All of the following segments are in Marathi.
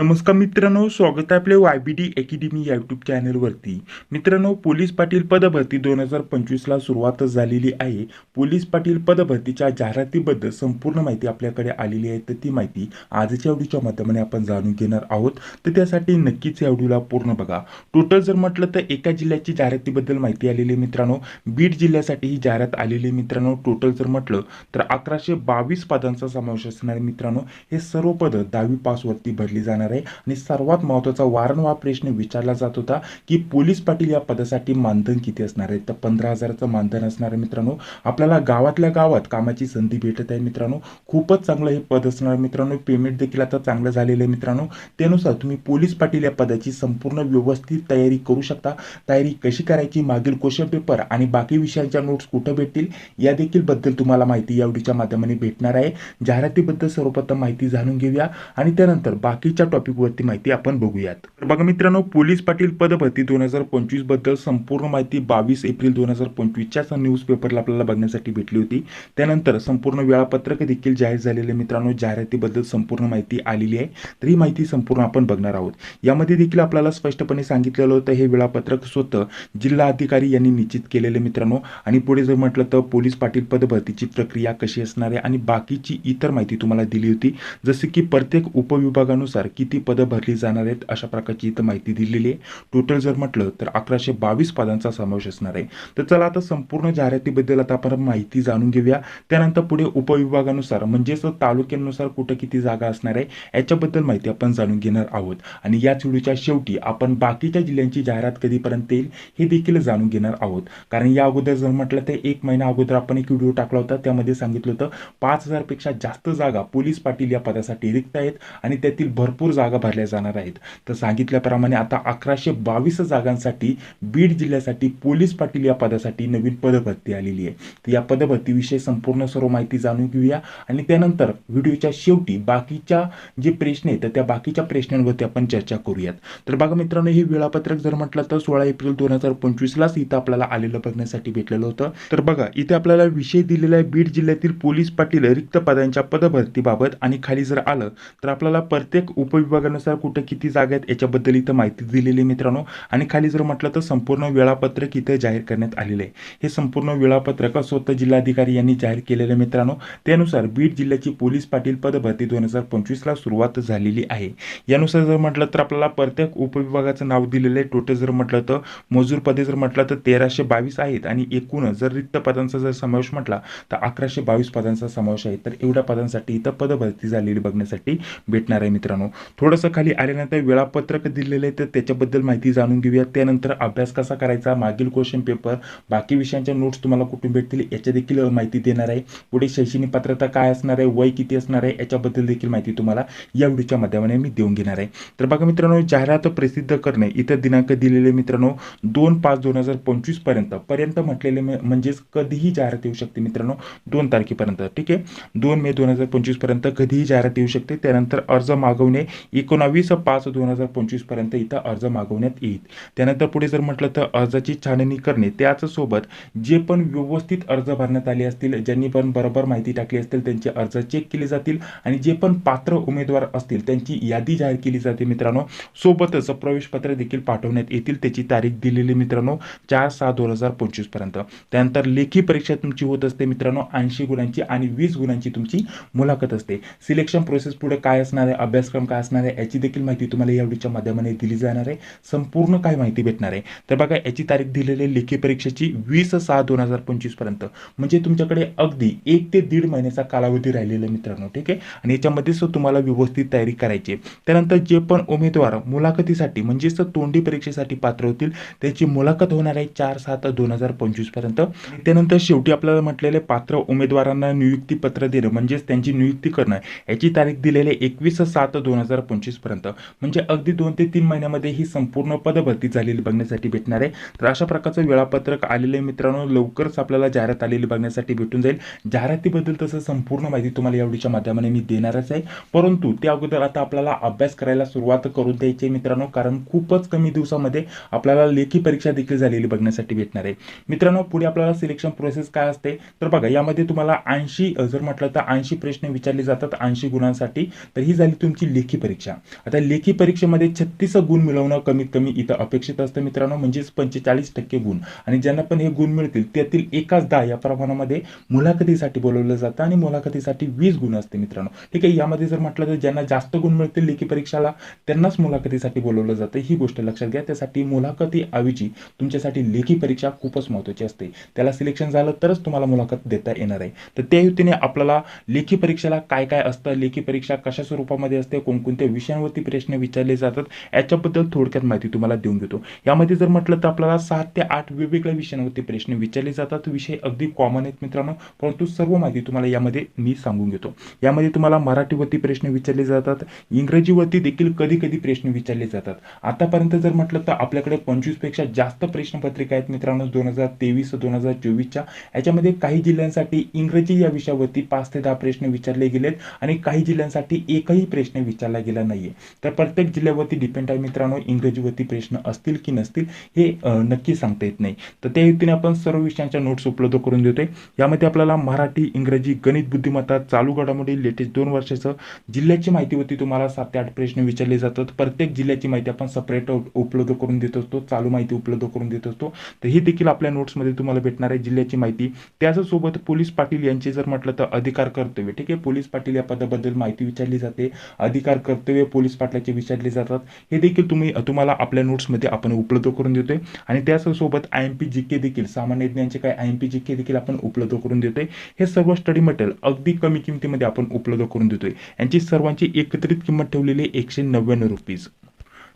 नमस्कार मित्रांनो स्वागत आहे आपल्या वाय बी डी अकॅडमी या यूट्यूब चॅनलवरती मित्रांनो पोलीस पाटील पदभरती दोन हजार पंचवीसला सुरुवातच झालेली आहे. पोलीस पाटील पदभरतीच्या जाहिरातीबद्दल संपूर्ण माहिती आपल्याकडे आलेली आहे. तर ती माहिती आजच्या व्हिडिओच्या माध्यमाने आपण जाणून घेणार आहोत. तर त्यासाठी नक्कीच या व्हिडिओला पूर्ण बघा. टोटल जर म्हटलं तर एका जिल्ह्याची जाहिरातीबद्दल माहिती आलेली आहे मित्रांनो. बीड जिल्ह्यासाठी ही जाहिरात आलेली आहे मित्रांनो. टोटल जर म्हटलं तर अकराशे बावीस पदांचा समावेश असणार मित्रांनो. हे सर्व पदं दहावी पासवरती भरली जाणार आहे आणि सर्वात महत्त्वाचा वारंवार प्रश्न विचारला जात होता की पोलीस पाटील या पदासाठी मानधन किती असणार आहे? तर पंधरा हजाराचं मानधन असणार आहे मित्रांनो. आपल्याला गावातल्या गावात कामाची संधी भेटत आहे मित्रांनो. खूपच चांगलं हे पद असणार आहे मित्रांनो. पेमेंट देखील आता चांगलं झालेलं आहे मित्रांनो. त्यानुसार तुम्ही पोलीस पाटील या पदाची संपूर्ण व्यवस्थित तयारी करू शकता. तयारी कशी करायची? मागील क्वेश्चन पेपर आणि बाकी विषयांच्या नोट्स कुठं भेटतील? या देखील बद्दल तुम्हाला माहिती या व्हिडिओच्या माध्यमाने भेटणार आहे. जाहिरातीबद्दल सर्वप्रथम माहिती जाणून घेऊया. आणि त्यानंतर बाकीच्या टॉपिकवरती माहिती आपण बघूयात. तर बघा मित्रांनो पोलीस पाटील पदभरती दोन हजार पंचवीसबद्दल संपूर्ण माहिती बावीस एप्रिल दोन हजार पंचवीसच्याच न्यूज पेपरला आपल्याला बघण्यासाठी भेटली होती. त्यानंतर संपूर्ण वेळापत्रक देखील जाहीर झालेले मित्रांनो जाहिरातीबद्दल संपूर्ण माहिती आलेली आहे. तर ही माहिती संपूर्ण आपण बघणार आहोत. यामध्ये देखील आपल्याला स्पष्टपणे सांगितलेलं होतं हे वेळापत्रक स्वतः जिल्हा अधिकारी यांनी निश्चित केलेले मित्रांनो. आणि पुढे जर म्हटलं तर पोलीस पाटील पदभरतीची प्रक्रिया कशी असणार आहे आणि बाकीची इतर माहिती तुम्हाला दिली होती. जसे की प्रत्येक उपविभागानुसार किती पदं भरली जाणार आहेत अशा प्रकारची इथं माहिती दिलेली आहे. टोटल जर म्हटलं तर अकराशे बावीस पदांचा समावेश असणार आहे. तर चला आता संपूर्ण जाहिरातीबद्दल आता आपण माहिती जाणून घेऊया. त्यानंतर पुढे उपविभागानुसार म्हणजेच तालुक्यानुसार कुठं किती जागा असणार आहे याच्याबद्दल माहिती आपण जाणून घेणार आहोत. आणि याच व्हिडिओच्या शेवटी आपण बाकीच्या जिल्ह्यांची जाहिरात कधीपर्यंत येईल हे देखील जाणून घेणार आहोत. कारण या अगोदर जर म्हटलं तर एक महिना अगोदर आपण एक व्हिडिओ टाकला होता त्यामध्ये सांगितलं होतं पाच हजारपेक्षा जास्त जागा पोलीस पाटील या पदासाठी रिक्त आहेत. आणि त्यातील भरपूर जागा भरल्या जाणार आहेत. तर सांगितल्याप्रमाणे आता अकराशे बावीस जागांसाठी बीड जिल्ह्यासाठी पोलीस पाटील या पदासाठी नवीन पदभरती आलेली आहे. तर या पदभरतीविषयी संपूर्ण सर्व माहिती जाणून घेऊया. आणि त्यानंतर व्हिडिओच्या शेवटी बाकीच्या जे प्रश्न आहेत तर त्या बाकीच्या प्रश्नांवरती आपण चर्चा करूयात. तर बघा मित्रांनो हे वेळापत्रक जर म्हटलं तर सोळा एप्रिल दोन हजार पंचवीसलाच इथं आपल्याला आलेलं बघण्यासाठी भेटलेलं होतं. तर बघा इथे आपल्याला विषय दिलेला आहे बीड जिल्ह्यातील पोलीस पाटील रिक्त पदांच्या पदभरतीबाबत. आणि खाली जर आलं तर आपल्याला प्रत्येक उप उपविभागानुसार कुठं किती जागा आहेत याच्याबद्दल इथं माहिती दिलेली आहे मित्रांनो. आणि खाली जर म्हटलं तर संपूर्ण वेळापत्रक इथं जाहीर करण्यात आलेलं आहे. हे संपूर्ण वेळापत्रक स्वतः जिल्हाधिकारी यांनी जाहीर केलेलं आहे मित्रांनो. त्यानुसार बीड जिल्ह्याची पोलीस पाटील पदभरती दोन हजार पंचवीसला सुरुवात झालेली आहे. यानुसार जर म्हटलं तर आपल्याला प्रत्येक उपविभागाचं नाव दिलेलं आहे. टोटल जर म्हटलं तर मजूर पदे जर म्हटलं तर तेराशे बावीस आहेत आणि एकूण जर रिक्त पदांचा जर समावेश म्हटला तर अकराशे बावीस पदांचा समावेश आहे. तर एवढ्या पदांसाठी इथं पदभरती झालेली बघण्यासाठी भेटणार आहे मित्रांनो. थोडंसं खाली आल्यानंतर वेळापत्रक दिलेलं आहे तर त्याच्याबद्दल माहिती जाणून घेऊया. त्यानंतर अभ्यास कसा करायचा मागील क्वेश्चन पेपर बाकी विषयांच्या नोट्स तुम्हाला कुठून भेटतील याच्या देखील माहिती देणार आहे. पुढे शैक्षणिक पात्रता काय असणार आहे वय किती असणार आहे याच्याबद्दल देखील माहिती तुम्हाला या व्हिडिओच्या माध्यमाने मी देऊन घेणार आहे. तर बघा मित्रांनो जाहिरात प्रसिद्ध करणे इथं दिनांक दिलेले मित्रांनो दोन पाच दोन हजार पंचवीसपर्यंत. पर्यंत म्हटलेले म्हणजेच कधीही जाहिरात येऊ शकते मित्रांनो दोन तारखेपर्यंत. ठीक आहे? दोन मे दोन हजार पंचवीसपर्यंत कधीही जाहिरात येऊ शकते. त्यानंतर अर्ज मागवणे एकोणावीस पाच दोन हजार पंचवीसपर्यंत इथं अर्ज मागवण्यात येईल. त्यानंतर पुढे जर म्हटलं तर अर्जाची छाननी करणे त्याच सोबत जे पण व्यवस्थित अर्ज भरण्यात आले असतील ज्यांनी पण बरोबर माहिती टाकली असतील त्यांचे अर्ज चेक केले जातील आणि जे पण पात्र उमेदवार असतील त्यांची यादी जाहीर केली जाते मित्रांनो. सोबतच प्रवेशपत्र देखील पाठवण्यात येतील त्याची तारीख दिलेली मित्रांनो चार सहा दोन हजार पंचवीसपर्यंत. त्यानंतर लेखी परीक्षा तुमची होत असते मित्रांनो ऐंशी गुणांची आणि वीस गुणांची तुमची मुलाखत असते. सिलेक्शन प्रोसेस पुढे काय असणार आहे अभ्यासक्रम काय असणार आहे याची देखील माहिती तुम्हाला या व्हिडिओच्या माध्यमाने दिली जाणार आहे. संपूर्ण काय माहिती भेटणार आहे. तर बघा याची तारीख दिलेली आहे लेखी परीक्षेची वीस सहा दोन हजार पंचवीसपर्यंत. म्हणजे तुमच्याकडे अगदी एक ते दीड महिन्याचा कालावधी राहिलेला मित्रांनो ठीक आहे? आणि याच्यामध्येच तुम्हाला व्यवस्थित तयारी करायची आहे. त्यानंतर जे पण उमेदवार मुलाखतीसाठी म्हणजेच तोंडी परीक्षेसाठी पात्र होतील त्याची मुलाखत होणार आहे चार सात दोन हजार पंचवीसपर्यंत. त्यानंतर शेवटी आपल्याला म्हटलेले पात्र उमेदवारांना नियुक्ती पत्र देणं म्हणजेच त्यांची नियुक्ती करणं. याची तारीख दिलेली आहे एकवीस सात दोन हजार पंचवीसपर्यंत. म्हणजे अगदी दोन ते तीन महिन्यामध्ये ही संपूर्ण पदभरती झालेली बघण्यासाठी भेटणार आहे. तर अशा प्रकारचं वेळापत्रक आलेलं आहे मित्रांनो. लवकरच आपल्याला जाहिरात आलेली बघण्यासाठी भेटून जाईल. जाहिरातीबद्दल तसं संपूर्ण माहिती तुम्हाला या माध्यमाने मी देणारच आहे. परंतु त्या अगोदर आता आपल्याला अभ्यास करायला सुरुवात करून द्यायची आहे मित्रांनो. कारण खूपच कमी दिवसामध्ये आपल्याला लेखी परीक्षा देखील झालेली बघण्यासाठी भेटणार आहे. मित्रांनो पुढे आपल्याला सिलेक्शन प्रोसेस काय असते? तर बघा यामध्ये तुम्हाला ऐंशी जर म्हटलं तर ऐंशी प्रश्न विचारले जातात ऐंशी गुणांसाठी. तर ही झाली तुमची लेखी परीक्षा. परीक्षा. आता लेखी परीक्षेमध्ये छत्तीस गुण मिळवणं कमीत कमी इथं अपेक्षित असतं मित्रांनो म्हणजेच पंचेचाळीस टक्के गुण. आणि ज्यांना पण हे गुण मिळतील त्यातील एकाच दहा या प्रमाणामध्ये मुलाखतीसाठी बोलवलं जातं आणि मुलाखतीसाठी वीस गुण असते मित्रांनो. ठीक आहे यामध्ये जर म्हटलं तर ज्यांना जास्त गुण मिळतील लेखी परीक्षाला त्यांनाच मुलाखतीसाठी बोलवलं जातं. ही गोष्ट लक्षात घ्या. त्यासाठी मुलाखती ऐवजी तुमच्यासाठी लेखी परीक्षा खूपच महत्त्वाची असते. त्याला सिलेक्शन झालं तरच तुम्हाला मुलाखत देता येणार आहे. तर त्या युतीने आपल्याला लेखी परीक्षेला काय काय असतं लेखी परीक्षा कशा स्वरूपामध्ये असते कोणकोण कोणकोणत्या विषयांवरती प्रश्न विचारले जातात याच्याबद्दल थोडक्यात माहिती तुम्हाला देऊन घेतो यामध्ये जर म्हटलं तर आपल्याला सात ते आठ वेगवेगळ्या विषयांवरती प्रश्न विचारले जातात. विषय अगदी कॉमन आहेत मित्रांनो परंतु सर्व माहिती तुम्हाला यामध्ये मी सांगून घेतो यामध्ये तुम्हाला मराठीवरती प्रश्न विचारले जातात इंग्रजीवरती देखील कधी कधी प्रश्न विचारले जातात. आतापर्यंत जर म्हटलं तर आपल्याकडे पंचवीसपेक्षा जास्त प्रश्नपत्रिका आहेत मित्रांनो दोन हजार तेवीस दोन हजार चोवीसच्या. याच्यामध्ये काही जिल्ह्यांसाठी इंग्रजी या विषयावरती पाच ते दहा प्रश्न विचारले गेलेत आणि काही जिल्ह्यांसाठी एकही प्रश्न विचारला गेला नाहीये. तर प्रत्येक जिल्ह्यावरती डिपेंड आहे मित्रांनो इंग्रजीवरती प्रश्न असतील की नसतील हे नक्की सांगता येत नाही. तर त्या युतीने आपण सर्व विषयांच्या नोट्स उपलब्ध करून देतोय. यामध्ये आपल्याला मराठी इंग्रजी गणित बुद्धिमत्ता चालू घडामोडी लेटेस्ट दोन वर्षाचं जिल्ह्याची माहितीवरती तुम्हाला सात ते आठ प्रश्न विचारले जातात. प्रत्येक जिल्ह्याची माहिती आपण सेपरेट उपलब्ध करून देत असतो चालू माहिती उपलब्ध करून देत असतो. तर ही देखील आपल्या नोट्समध्ये तुम्हाला भेटणार आहे जिल्ह्याची माहिती. त्याचसोबत पोलीस पाटील यांचे जर म्हटलं तर अधिकार कर्तव्य. ठीक आहे पोलीस पाटील या पदाबद्दल माहिती विचारली जाते. अधिकार कर्तव्य पोलीस पाटलाचे विचारले जातात. हे देखील तुम्ही तुम्हाला आपल्या नोट्समध्ये आपण उपलब्ध करून देतोय. आणि त्याचसोबत I M P G K देखील सामान्य ज्ञानचे काय I M P G K देखील आपण उपलब्ध करून देतोय. हे सर्व स्टडी मटेरियल अगदी कमी किमतीमध्ये आपण उपलब्ध करून देतोय. यांची सर्वांची एकत्रित किंमत ठेवलेली एकशे नव्याण्णव रुपीज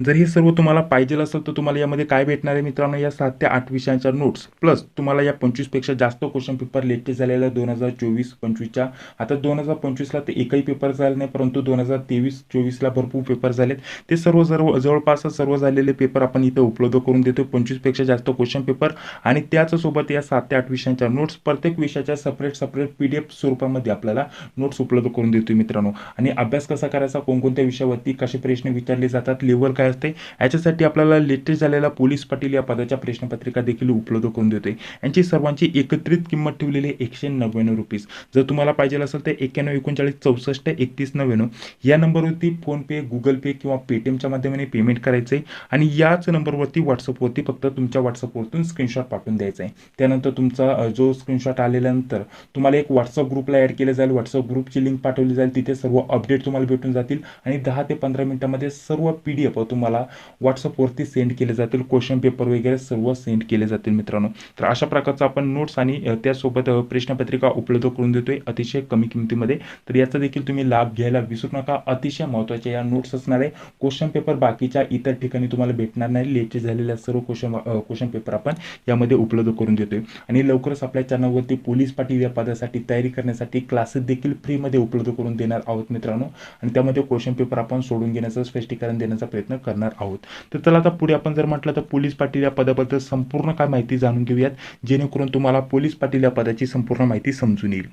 जर हे सर्व तुम्हाला पाहिजे असेल तर तुम्हाला यामध्ये काय भेटणार आहे मित्रांनो? या सात ते आठ विषयांच्या नोट्स प्लस तुम्हाला या पंचवीसपेक्षा जास्त क्वेश्चन पेपर लेटेस्ट झालेला दोन हजार चोवीस पंचवीसच्या. आता दोन हजार पंचवीसला ते एकही पेपर झाले नाही परंतु दोन हजार तेवीस चोवीसला भरपूर पेपर झालेत. ते सर्व सर्व जवळपास सर्व झालेले पेपर आपण इथं उपलब्ध करून देतो पंचवीसपेक्षा जास्त क्वेश्चन पेपर आणि त्याचसोबत या सात ते आठ विषयांच्या नोट्स प्रत्येक विषयाच्या separate separate P D F स्वरूपामध्ये आपल्याला नोट्स उपलब्ध करून देतो मित्रांनो. आणि अभ्यास कसा करायचा कोणकोणत्या विषयावरती कसे प्रश्न विचारले जातात लेवल काय असते. याच्यासाठी आपल्याला लेटेस्ट झालेला पोलीस पाटील या पदाच्या प्रश्नपत्रिका देखील उपलब्ध करून देते यांची सर्वांची एकत्रित किंमत ठेवलेली एकशे नव्याण्णव रुपीज. जर तुम्हाला पाहिजे असेल तर एक्क्याण्णव एकोणचाळीस चौसष्ट एकतीस नव्याण्णव या नंबरवरती फोनपे गुगल पे किंवा पेटीएमच्या माध्यमाने पेमेंट करायचं आहे आणि याच नंबरवरती व्हॉट्सअपवरती फक्त तुमच्या व्हॉट्सअपवरतून स्क्रीनशॉट पाठवून द्यायचा आहे त्यानंतर तुमचा जो स्क्रीनशॉट आलेल्यानंतर तुम्हाला एक व्हॉट्सअप ग्रुपला ॲड केलं जाईल. व्हॉट्सअप ग्रुपची लिंक पाठवली जाईल. तिथे सर्व अपडेट तुम्हाला भेटून जातील. आणि दहा ते पंधरा मिनिटामध्ये सर्व पी डी एफ तुम्हाला व्हॉट्सअपवरती सेंड केले जातील क्वेश्चन पेपर वगैरे सर्व सेंड केले जातील मित्रांनो. तर अशा प्रकारचं आपण नोट्स आणि त्यासोबत प्रश्नपत्रिका उपलब्ध करून देतोय अतिशय कमी किमतीमध्ये. तर याचा देखील तुम्ही लाभ घ्यायला विसरू नका. अतिशय महत्त्वाच्या या नोट्स असणार आहे. क्वेश्चन पेपर बाकीच्या इतर ठिकाणी तुम्हाला भेटणार नाही. लेटचे झालेल्या सर्व क्वेश्चन क्वेश्चन पेपर आपण यामध्ये उपलब्ध करून देतोय. आणि लवकरच आपल्या चॅनलवरती पोलीस पाटील या पदासाठी तयारी करण्यासाठी क्लासेस देखील फ्रीमध्ये उपलब्ध करून देणार आहोत मित्रांनो. आणि त्यामध्ये क्वेश्चन पेपर आपण सोडून घेण्याचं स्पष्टीकरण देण्याचा प्रयत्न करणार आहोत. तर चला आता पुढे आपण जर म्हटलं तर पोलीस पाटील या पदाबद्दल संपूर्ण काय माहिती जाणून घेऊयात. जेणेकरून तुम्हाला पोलीस पाटील या पदाची संपूर्ण माहिती समजून येईल.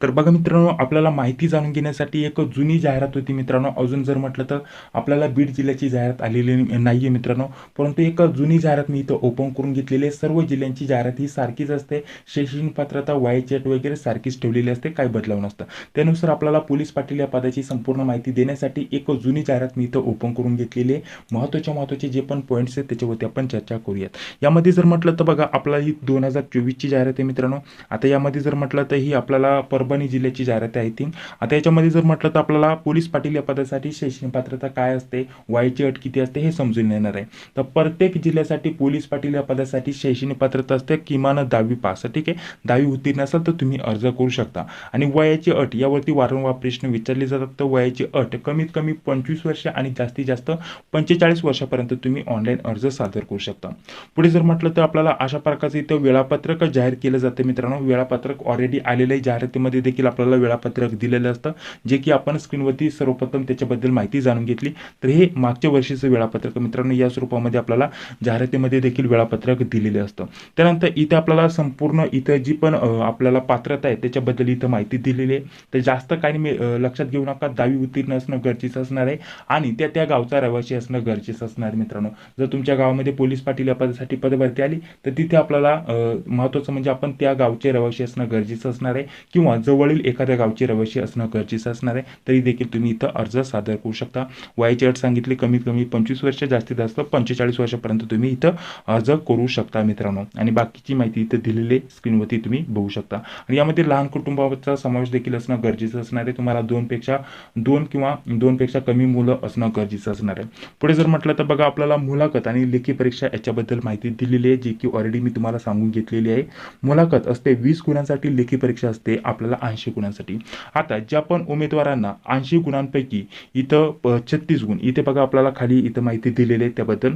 तर बघा मित्रांनो आपल्याला माहिती जाणून घेण्यासाठी एक जुनी जाहिरात होती मित्रांनो. अजून जर म्हटलं तर आपल्याला बीड जिल्ह्याची जाहिरात आलेली नाही आहे मित्रांनो. परंतु एक जुनी जाहिरात मी इथं ओपन करून घेतलेली आहे. सर्व जिल्ह्यांची जाहिरात ही सारखीच असते. शैक्षणिक पात्रता वायचेट वगैरे सारखीच ठेवलेली असते. काय बदलाव नसतं. त्यानुसार आपल्याला पोलीस पाटील या पदाची संपूर्ण माहिती देण्यासाठी एक जुनी जाहिरात मी इथं ओपन करून घेतलेली आहे. महत्त्वाचे महत्त्वाचे जे पण पॉईंट्स आहेत त्याच्यावरती आपण चर्चा करूयात. यामध्ये जर म्हटलं तर बघा आपला ही दोन हजार चोवीसची जाहिरात आहे मित्रांनो. आता यामध्ये जर म्हटलं तर ही आपल्याला परभणी जिल्ह्याची जाहिरात आहे ती. आता याच्यामध्ये जर म्हटलं तर आपल्याला पोलीस पाटील या पदासाठी शैक्षणिक पात्रता काय असते वयाची अट किती असते हे समजून येणार आहे. तर प्रत्येक जिल्ह्यासाठी पोलीस पाटील या पदासाठी शैक्षणिक पात्रता असते किमान दहावी पास. ठीक आहे? दहावी उत्तीर्ण असेल तर तुम्ही अर्ज करू शकता. आणि वयाची अट यावरती वारंवार प्रश्न विचारले जातात. तर वयाची अट कमीत कमी पंचवीस वर्ष आणि जास्तीत जास्त पंचेचाळीस वर्षापर्यंत तुम्ही ऑनलाईन अर्ज सादर करू शकता. पुढे जर म्हटलं तर आपल्याला अशा प्रकारचं इथं वेळापत्रक जाहीर केलं जातं मित्रांनो. वेळापत्रक ऑलरेडी आलेलं आहे जाहिरातीमध्ये. देखील आपल्याला वेळापत्रक दिलेलं असतं जे की आपण स्क्रीनवरती सर्वप्रथम त्याच्याबद्दल माहिती जाणून घेतली. तर हे मागच्या वर्षीचं वेळापत्रक मित्रांनो या स्वरूपामध्ये आपल्याला जाहिरातीमध्ये देखील वेळापत्रक दिलेले असतं. त्यानंतर इथे आपल्याला संपूर्ण इथं जी पण आपल्याला पात्रता आहे त्याच्याबद्दल इथं माहिती दिलेली आहे. तर जास्त काही मी लक्षात घेऊ नका. दहावी उत्तीर्ण असणं गरजेचं असणार आहे आणि त्या त्या गावचा रहिवासी असणं गरजेचं असणार आहे मित्रांनो. जर तुमच्या गावामध्ये पोलीस पाटील या पदासाठी पदभरती आली तर तिथे आपल्याला महत्त्वाचं म्हणजे आपण त्या गावचे रहिवासी असणं गरजेचं असणार आहे. किंवा जवळील एखाद्या गावचे रहिवासी असणं गरजेचं असणार आहे तरी देखील तुम्ही इथं अर्ज सादर करू शकता. वयाची अट सांगितली कमीत कमी पंचवीस वर्ष जास्तीत जास्त पंचेचाळीस वर्षापर्यंत तुम्ही इथं अर्ज करू शकता मित्रांनो. आणि बाकीची माहिती इथं दिलेली स्क्रीनवरती तुम्ही बघू शकता. आणि यामध्ये लहान कुटुंबाचा समावेश देखील असणं गरजेचं असणार आहे. तुम्हाला दोनपेक्षा दोन किंवा दोनपेक्षा कमी मुलं असणं गरजेचं असणार आहे. पुढे जर म्हटलं तर बघा आपल्याला मुलाखत आणि लेखी परीक्षा याच्याबद्दल माहिती दिलेली आहे जी की ऑलरेडी मी तुम्हाला सांगून घेतलेली आहे. मुलाखत असते वीस गुणांसाठी लेखी परीक्षा असते आपल्याला ऐंशी गुणांसाठी. आता ज्या पण उमेदवारांना ऐंशी गुणांपैकी इथं छत्तीस गुण इथे बघा आपल्याला खाली इथं माहिती दिलेली आहे त्याबद्दल.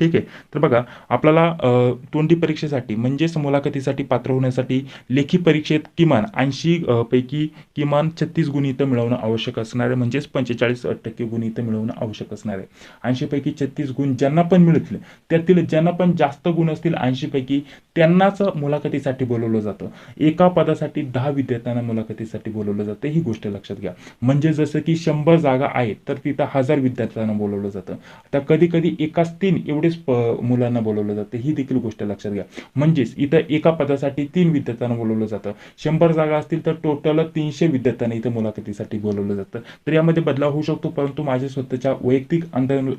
ठीक आहे. तर बघा आपल्याला तोंडी परीक्षेसाठी म्हणजेच मुलाखतीसाठी पात्र होण्यासाठी लेखी परीक्षेत किमान ऐंशी पैकी किमान छत्तीस गुण इथं मिळवणं आवश्यक असणार आहे. म्हणजेच पंचेचाळीस टक्के गुण इथं मिळवणं आवश्यक असणार आहे. ऐंशी पैकी छत्तीस गुण ज्यांना पण मिळतील त्यातील ज्यांना पण जास्त गुण असतील ऐंशी पैकी त्यांनाच मुलाखतीसाठी बोलवलं जातं. एका पदासाठी दहा विद्यार्थ्यांना मुलाखतीसाठी बोलवलं जातं. ही गोष्ट लक्षात घ्या. म्हणजे जसं की शंभर जागा आहेत तर तिथं हजार विद्यार्थ्यांना बोलवलं जातं. आता कधी कधी एकाच तीन एवढे प- मुलांना बोलवलं जातं. ही देखील गोष्ट लक्षात घ्या. म्हणजेच इथं एका पदासाठी तीन विद्यार्थ्यांना बोलवलं जातं. शंभर जागा असतील तर टोटल तीनशे विद्यार्थ्यांना इथं मुलाखतीसाठी बोलवलं जातं. तर यामध्ये बदलाव होऊ शकतो परंतु माझ्या स्वतःच्या वैयक्तिक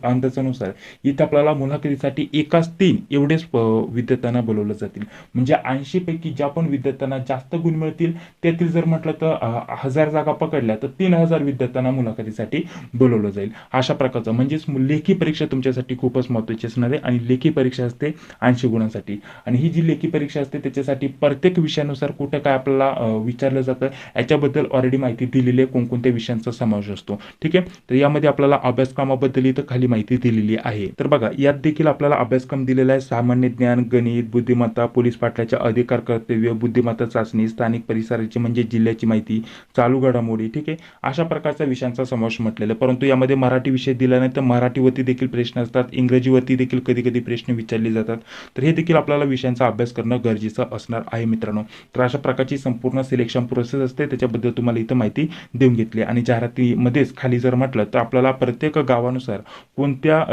अंदाजानुसार इथं आपल्याला मुलाखतीसाठी एकाच तीन एवढेच विद्यार्थ्यांना बोलवलं जातील. म्हणजे ऐंशी पैकी ज्या पण विद्यार्थ्यांना जास्त गुण मिळतील त्यातील जर म्हटलं तर हजार जागा पकडल्या तर तीन हजार विद्यार्थ्यांना मुलाखतीसाठी बोलवलं जाईल. अशा प्रकारचं. म्हणजेच लेखी परीक्षा तुमच्यासाठी खूपच महत्त्वाची असणार आहे आणि लेखी परीक्षा असते ऐंशी गुणांसाठी. आणि ही जी लेखी परीक्षा असते त्याच्यासाठी प्रत्येक विषयानुसार कुठं काय आपल्याला विचारलं जातं याच्याबद्दल ऑलरेडी माहिती दिलेली आहे. कोणकोणत्या विषयांचा समावेश असतो. ठीक आहे? तर यामध्ये आपल्याला अभ्यासक्रमाबद्दल इथं खाली माहिती दिलेली आहे. तर बघा यात देखील आपल्याला अभ्यासक्रम दिलेला आहे. सामान्य ज्ञान गणित बुद्धिमत्ता पोलीस पाटलाच्या अधिकार कर्तव्य बुद्धिमत्ता चाचणी स्थानिक परिसराची म्हणजे जिल्ह्याची माहिती चालू घडामोडी. ठीक आहे? अशा प्रकारच्या विषयांचा समावेश म्हटलेला आहे. परंतु यामध्ये मराठी विषय दिला नाही तर मराठीवरती देखील प्रश्न असतात. इंग्रजीवरती देखील कधी कधी प्रश्न विचारले जातात. तर हे देखील आपल्याला विषयांचा अभ्यास करणं गरजेचं असणार आहे मित्रांनो. तर अशा प्रकारची संपूर्ण सिलेक्शन प्रोसेस असते त्याच्याबद्दल तुम्हाला इथं माहिती देऊन घेतली. आणि जाहिरातीमध्येच खाली जर म्हटलं तर आपल्याला प्रत्येक गावानुसार कोणत्या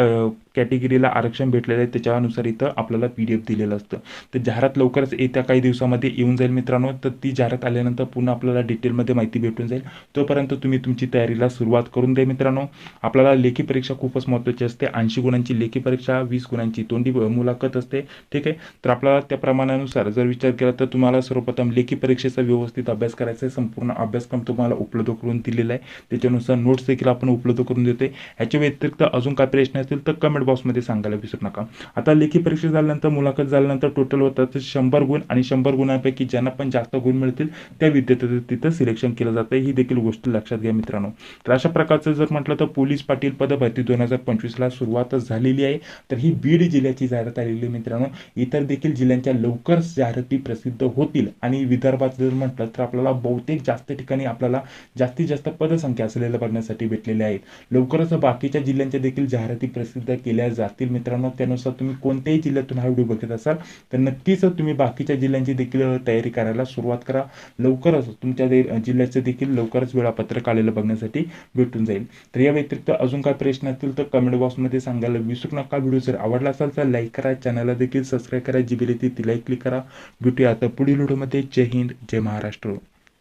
कॅटेगरीला आरक्षण भेटलेलं आहे त्याच्यानुसार इथं आपल्याला पी डी एफ दिलेलं असतं. तर जाहिरात लवकरच येत्या काही दिवसामध्ये येऊन जाईल मित्रांनो. तर ती जाहिरात आल्यानंतर पुन्हा आपल्याला डिटेलमध्ये माहिती भेटून जाईल. तोपर्यंत तुम्ही तुमची तयारीला सुरुवात करून द्या मित्रांनो. आपल्याला लेखी परीक्षा खूपच महत्त्वाची असते. ऐंशी गुणांची लेखी परीक्षा वीस गुणांची तोंडी मुलाखत असते. ठीक आहे? तर आपल्याला त्या प्रमाणानुसार जर विचार केला तर तुम्हाला सर्वप्रथम लेखी परीक्षेचा व्यवस्थित अभ्यास करायचा आहे. संपूर्ण अभ्यासक्रम तुम्हाला उपलब्ध करून दिलेला आहे. त्याच्यानुसार नोट्स देखील आपण उपलब्ध करून देतोय. ह्याच्या व्यतिरिक्त अजून काय प्रश्न असतील तर कमेंट बॉक्समध्ये सांगायला विसरू नका. आता लेखी परीक्षा झाल्यानंतर मुलाखत झाल्यानंतर टोटल होतात शंभर गुण आणि शंभर गुणांपैकी ज्यांना पण जास्त गुण मिळतील त्या विद्यार्थ्यांचं तिथं सिलेक्शन केलं जातं ही देखील गोष्ट लक्षात घ्या मित्रांनो. तर अशा प्रकारचं जर म्हटलं तर पोलीस पाटील पदभरती दोन हजार पंचवीसला सुरुवातच झालेली आहे. तर ही बीड जिल्ह्याची जाहिरात आलेली मित्रांनो. इतर देखील जिल्ह्यांच्या लवकरच जाहिराती प्रसिद्ध होतील. आणि विदर्भात जर म्हटलं तर आपल्याला बहुतेक जास्त ठिकाणी आपल्याला जास्तीत जास्त पदसंख्या असलेल्या बघण्यासाठी भेटलेले आहेत. लवकरच बाकीच्या जिल्ह्यांच्या देखील जाहिराती प्रसिद्ध केल्या जातील मित्रांनो. त्यानुसार तुम्ही कोणत्याही जिल्ह्यातून हा व्हिडिओ बघत असाल तर नक्कीच तुम्ही बाकीच्या जिल्ह्यांची देखील तयारी करायला सुरुवात करा. लवकरच तुमच्या जिल्ह्याचं देखील लवकरच वेळापत्रक आलेलं बघण्यासाठी भेटून जाईल. तर या व्यतिरिक्त अजून काय प्रश्न असतील तर कमेंट बॉक्समध्ये सांगायला विसरू नका. व्हिडिओ जर आवडला असेल तर लाईक करा चॅनलला देखील सबस्क्राईब करा जी बिल ती तिलाही क्लिक करा. भेटूया आता पुढील व्हिडिओमध्ये जय हिंद जय महाराष्ट्र.